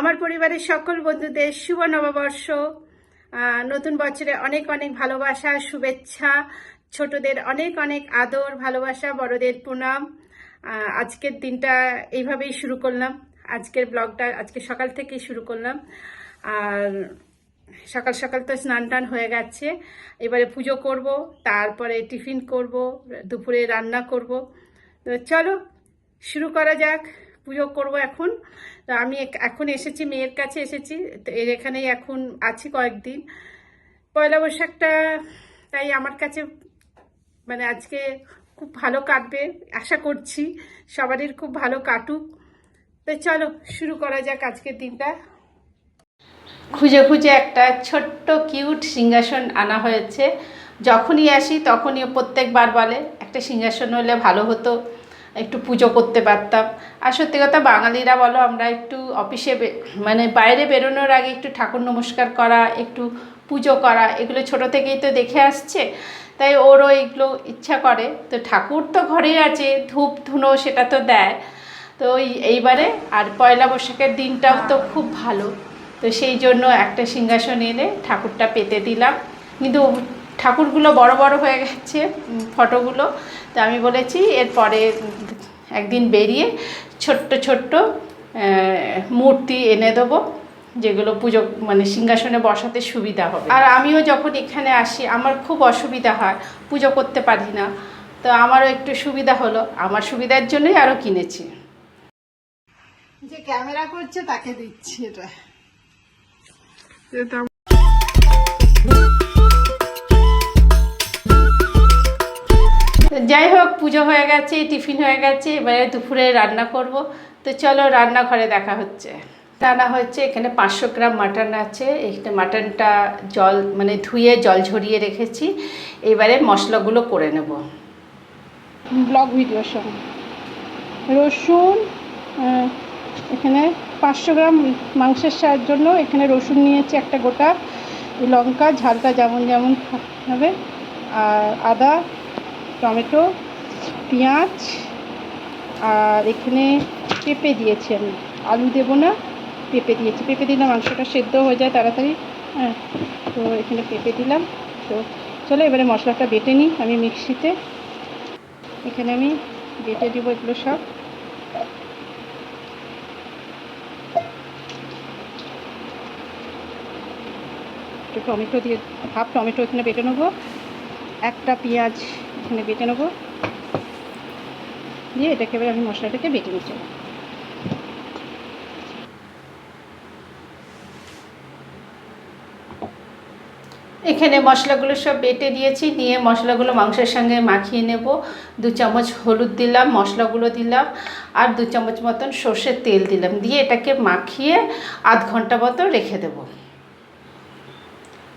আমার পরিবারের সকল বন্ধুদের শুভ নববর্ষ নতুন বছরে অনেক অনেক ভালোবাসা, শুভেচ্ছা, ছোটদের অনেক অনেক আদর, ভালোবাসা, বড়দের প্রণাম। আজকের দিনটা এইভাবেই শুরু করলাম। আজকের ব্লগটা আজকে সকাল থেকেই শুরু করলাম। আর সকাল সকাল তো স্নান টান হয়ে গেছে। এবারে পুজো করব, তারপরে টিফিন করব, দুপুরে রান্না করব। তো চলো, শুরু করা যাক। পুজো করব এখন। তো আমি এখন এসেছি, মেয়ের কাছে এসেছি। এর এখানেই এখন আছি কয়েকদিন। পয়লা বৈশাখটা, তাই আমার কাছে মানে আজকে খুব ভালো কাটবে আশা করছি। সবারই খুব ভালো কাটুক। তো চলো, শুরু করা যাক আজকের দিনটা। খুঁজে খুঁজে একটা ছোট্ট, কিউট সিংহাসন আনা হয়েছে। যখনই আসি তখনই প্রত্যেকবার বলে, একটা সিংহাসন হলে ভালো হতো। একটু পুজো করতে পারতাম। আর সত্যি কথা বাঙালিরা বলো, আমরা একটু অফিসে মানে বাইরে বেরোনোর আগে একটু ঠাকুর নমস্কার করা, একটু পুজো করা, এগুলো ছোট থেকেই তো দেখে আসছে। তাই ওরও এগুলো ইচ্ছা করে। তো ঠাকুর তো ঘরেই আছে, ধূপ ধুনো সেটা তো দেয়। তো এইবারে আর পয়লা বৈশাখের দিনটাও তো খুব ভালো। তো সেই জন্য একটা সিংহাসন এনে ঠাকুরটা পেতে দিলাম। কিন্তু ঠাকুরগুলো বড় বড় হয়ে গেছে ফটোগুলো। তো আমি বলেছি এরপরে একদিন বেরিয়ে ছোট্ট ছোট্ট মূর্তি এনে দেবো যেগুলো পুজো মানে সিংহাসনে বসাতে সুবিধা হবে। আর আমিও যখন এখানে আসি আমার খুব অসুবিধা হয় পুজো করতে পারি না। তো আমারও একটু সুবিধা হলো আমার সুবিধার জন্যই আরও কিনেছি। যে ক্যামেরা করছে তাকে দিচ্ছি এটা। যাই হোক, পুজো হয়ে গেছে, টিফিন হয়ে গেছে, এবারে দুপুরে রান্না করব। তো চলো রান্নাঘরে দেখা হচ্ছে। রান্না হচ্ছে এখানে পাঁচশো গ্রাম মাটন আছে। এখানে মাটনটা জল মানে ধুয়ে জল ঝরিয়ে রেখেছি। এবারে মশলাগুলো করে নেব। ব্লগ ভিডিওর সঙ্গে। রসুন এখানে পাঁচশো গ্রাম মাংসের সার জন্য এখানে রসুন নিয়েছি একটা গোটা। লঙ্কা, ঝালটা যেমন যেমন হবে। আর আদা টমেটো, পেঁয়াজ, আর এখানে পেঁপে দিয়েছি আমি। আলু দেবো না, পেঁপে দিয়েছি। পেঁপে দিলে মাংসটা সেদ্ধ হয়ে যায় তাড়াতাড়ি। হ্যাঁ তো এখানে পেঁপে দিলাম। তো চলো এবারে মশলাটা বেটে নিই আমি মিক্সিতে। এখানে আমি বেটে দিব এগুলো সব। একটু টমেটো দিয়ে, হাফ টমেটো এখানে বেটে নেব। একটা পেঁয়াজ এখানে বেটে নেব। দিয়ে এটাকে এবার আমি মশলাটাকে বেটে নিচ্ছি। এখানে মশলাগুলো সব বেটে দিয়েছি, নিয়ে মশলাগুলো মাংসের সঙ্গে মাখিয়ে নেব। দু চামচ হলুদ দিলাম, মশলাগুলো দিলাম, আর দু চামচ মতন সর্ষের তেল দিলাম। দিয়ে এটাকে মাখিয়ে আধ ঘণ্টা মতো রেখে দেব।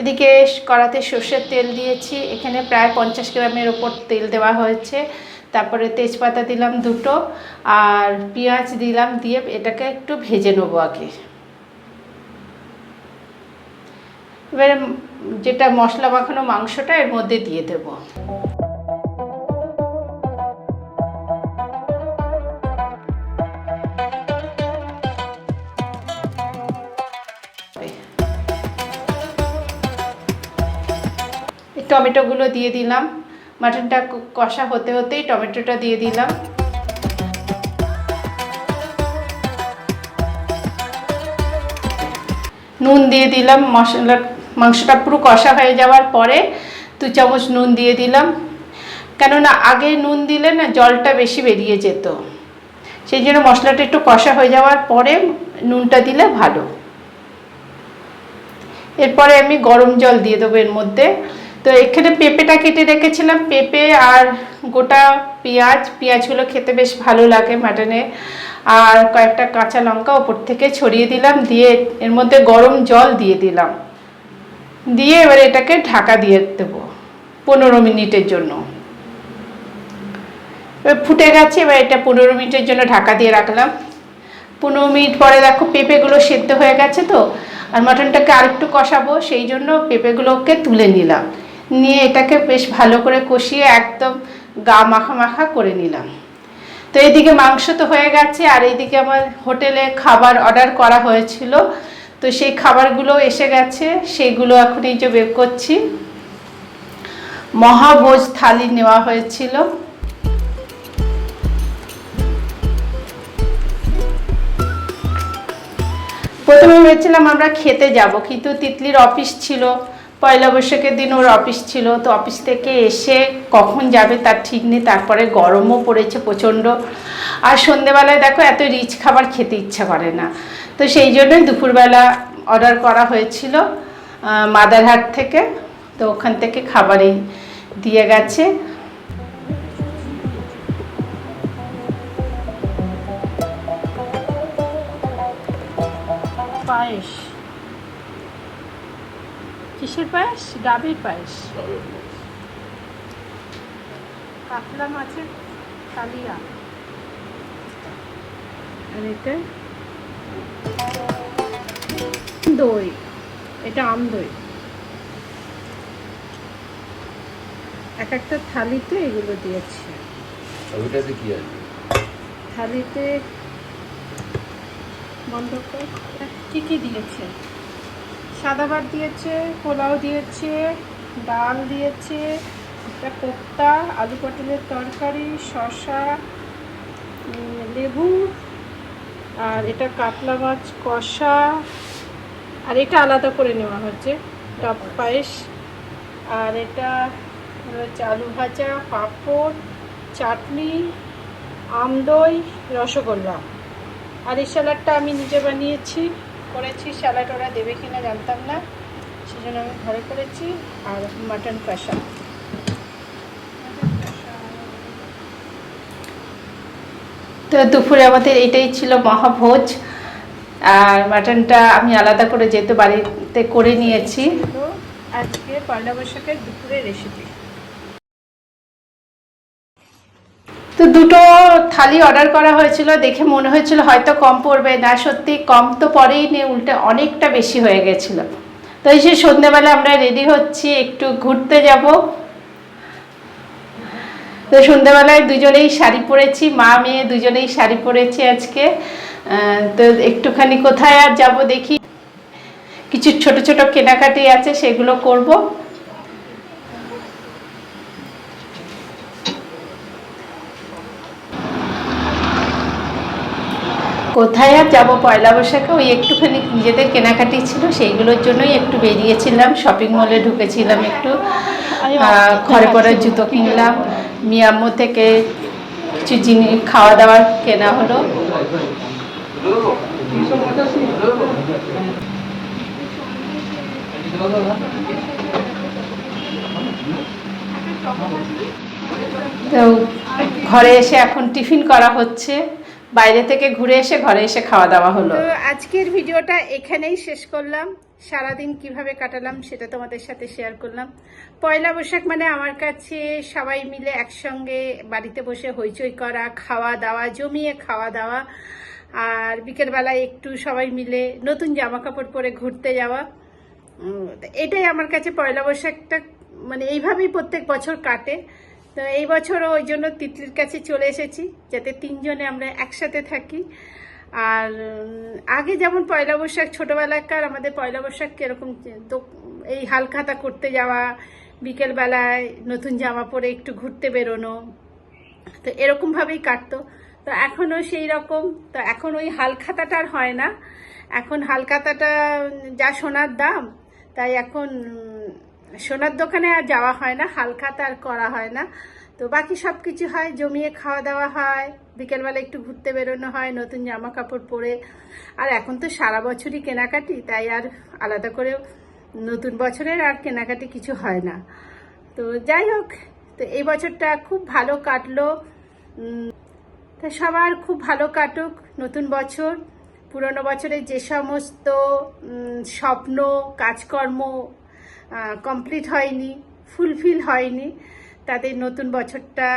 এদিকে কড়াতে সর্ষের তেল দিয়েছি। এখানে প্রায় পঞ্চাশ গ্রামের ওপর তেল দেওয়া হয়েছে। তারপরে তেজপাতা দিলাম দুটো আর পেঁয়াজ দিলাম দিয়ে এটাকে একটু ভেজে নেব আগে। এবারে যেটা মশলা মাখানো মাংসটা এর মধ্যে দিয়ে দেব। টমেটোগুলো দিয়ে দিলাম। মাটনটা কষা হতে হতেই টমেটোটা দিয়ে দিলাম। নুন দিয়ে দিলাম। মশলা মাংসটা পুরো কষা হয়ে যাওয়ার পরে দু চামচ নুন দিয়ে দিলাম। কেননা আগে নুন দিলে না জলটা বেশি বেরিয়ে যেত। সেই জন্য মশলাটা একটু কষা হয়ে যাওয়ার পরে নুনটা দিলে ভালো। এরপরে আমি গরম জল দিয়ে দেবো এর মধ্যে। তো এখানে পেঁপেটা কেটে রেখেছিলাম, পেঁপে আর গোটা পেঁয়াজ। পেঁয়াজগুলো খেতে বেশ ভালো লাগে মাটনে। আর কয়েকটা কাঁচা লঙ্কা ওপর থেকে ছড়িয়ে দিলাম, দিয়ে এর মধ্যে গরম জল দিয়ে দিলাম। দিয়ে এবার এটাকে ঢাকা দিয়ে দেবো পনেরো মিনিটের জন্য। এবার ফুটে গেছে, এবার এটা পনেরো মিনিটের জন্য ঢাকা দিয়ে রাখলাম। পনেরো মিনিট পরে দেখো পেঁপেগুলো সেদ্ধ হয়ে গেছে তো, আর মাটনটাকে আরেকটু কষাবো, সেই জন্য পেঁপেগুলোকে তুলে নিলাম। নিয়ে এটাকে বেশ ভালো করে কষিয়ে একদম গা মাখা মাখা করে নিলাম। তো এইদিকে মাংস তো হয়ে গেছে, আর এইদিকে আমার হোটেলে খাবার অর্ডার করা হয়েছিল। তো সেই খাবারগুলো এসে গেছে, সেইগুলো এখন এই যে বের করছি। মহাভোজ থালি নেওয়া হয়েছিল। প্রথমে ভেবেছিলাম আমরা খেতে যাব, কিন্তু তিতলির অফিস ছিল। পয়লা বৈশাখের দিন ওর অফিস ছিল, তো অফিস থেকে এসে কখন যাবে তার ঠিক নেই, তারপরে গরমও পড়েছে প্রচণ্ড। আর সন্ধেবেলায় দেখো এত রিচ খাবার খেতে ইচ্ছা করে না। তো সেই জন্যই দুপুরবেলা অর্ডার করা হয়েছিল মাদারহাট থেকে। তো ওখান থেকে খাবারই দিয়ে গেছে। পায়েস। কিসের পায়েস? ডাবের পায়েস। কাতলা মাছের কালিয়া। আর এটা? দই এটা আম দই এক একটা থালিতে এগুলো দিয়েছে। ওইটাতে কি আছে? থালিতে বন্ধ কর কী কী দিয়েছে? সাদা ভাত দিয়েছে পোলাও দিয়েছে ডাল দিয়েছে একটা কোপ্তা আলু পটলের তরকারি উম, লেবু আর এটা কাতলা মাছ কষা আর এটা আলাদা করে নেওয়া হচ্ছে টক পায়েস আর এটা হচ্ছে আলু ভাজা পাঁপড় চাটনি আমদই রসগোল্লা। আর এই স্যালাডটা আমি নিজে বানিয়েছি। করেছি, স্যালাড ওরা দেবে কিনা জানতাম না। সেজন্য আমি ঘরে করেছি আর মাটন কষা। তো দুপুরে আমাদের এটাই ছিল মহাভোজ। আর মাটনটা আমি আলাদা করে যেহেতু বাড়িতে করে নিয়েছি। আজকে পয়লা বৈশাখের দুপুরের রেসিপি তো দুটো থালি অর্ডার করা হয়েছিল, দেখে মনে হয়েছিল হয়তো কম পড়বে। না, সত্যি কম তো পরেই নিয়ে উল্টে অনেকটা বেশি হয়ে গেছিল। তো এই যে সন্ধ্যেবেলা আমরা রেডি হচ্ছি, একটু ঘুরতে যাব। তো সন্ধ্যেবেলায় দুজনেই শাড়ি পরেছি, মা, মেয়ে দুজনেই শাড়ি পরেছি আজকে। তো একটুখানি কোথায় আর যাব দেখি। কিছু ছোট ছোট কেনাকাটি আছে, সেগুলো করব। কোথায় আর যাব? পয়লা বৈশাখে ওই একটুখানি নিজেদের কেনাকাটি ছিল সেইগুলোর জন্যই একটু বেরিয়েছিলাম শপিং মলে ঢুকেছিলাম একটু। ঘরে পরার জুতো কিনলাম মিয়ামো থেকে কিছু জিনিস খাওয়া দাওয়ার কেনা হলো। তো ঘরে এসে এখন টিফিন করা হচ্ছে। বাইরে থেকে ঘুরে এসে ঘরে এসে খাওয়া দাওয়া হলো। আজকের ভিডিওটা এখানেই শেষ করলাম। সারাদিন কীভাবে কাটালাম সেটা তোমাদের সাথে শেয়ার করলাম। পয়লা বৈশাখ মানে আমার কাছে সবাই মিলে একসঙ্গে বাড়িতে বসে হইচই করা, খাওয়া দাওয়া, জমিয়ে খাওয়া দাওয়া, আর বিকেলবেলায় একটু সবাই মিলে নতুন জামা কাপড় পরে ঘুরতে যাওয়া। এটাই আমার কাছে পয়লা বৈশাখটা মানে এইভাবেই প্রত্যেক বছর কাটে। তো এই বছরও ওই জন্য তিতলির কাছে চলে এসেছি, যাতে তিনজনে আমরা একসাথে থাকি। আর আগে যেমন পয়লা বৈশাখ ছোটোবেলাকার আমাদের পয়লা বৈশাখ কীরকম এই হালখাতা করতে যাওয়া, বিকেলবেলায় নতুন জামা পরে একটু ঘুরতে বেরোনো, তো এরকমভাবেই কাটতো। তো এখনও সেই রকম, তো এখন ওই হালখাতাটা আর হয় না। এখন হালখাতাটা যা সোনার দাম, তাই এখন সোনার দোকানে আর যাওয়া হয় না, হালখাতা আর করা হয় না। তো বাকি সব কিছু হয়, জমিয়ে খাওয়া দাওয়া হয়, বিকেলবেলা একটু ঘুরতে বেরোনো হয়, নতুন জামা কাপড় পরে। আর এখন তো সারা বছরই কেনাকাটি, তাই আর আলাদা করে নতুন বছরের আর কেনাকাটি কিছু হয় না। তো যাই হোক, তো এই বছরটা খুব ভালো কাটলো। তা সবার খুব ভালো কাটুক নতুন বছর। পুরনো বছরে যে সমস্ত স্বপ্ন, কাজকর্ম কমপ্লিট হয়নি ফুলফিল হয়নি। তাদের নতুন বছরটা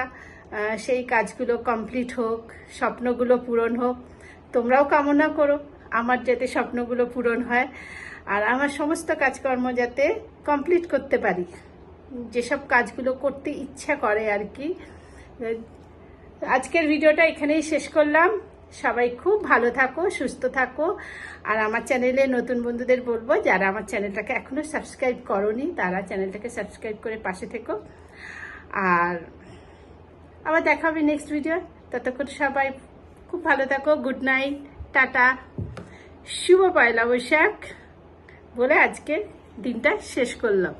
সেই কাজগুলো কমপ্লিট হোক, স্বপ্নগুলো পূরণ হোক। তোমরাও কামনা করো, আমার যাতে স্বপ্নগুলো পূরণ হয়, আর আমার সমস্ত কাজকর্ম যাতে কমপ্লিট করতে পারি। যেসব কাজগুলো করতে ইচ্ছা করে আর কি। আজকের ভিডিওটা এখানেই শেষ করলাম। সবাই খুব ভালো থাকো, সুস্থ থাকো। আর আমার চ্যানেলে নতুন বন্ধুদের বলব, যারা আমার চ্যানেলটাকে এখনও সাবস্ক্রাইব করনি, তারা চ্যানেলটাকে সাবস্ক্রাইব করে পাশে থেকো। আর আবার দেখা হবে নেক্সট ভিডিও ততক্ষণ সবাই খুব ভালো থাকো গুড নাইট টাটা, শুভ পয়লা বৈশাখ। বলে আজকে দিনটা শেষ করলাম।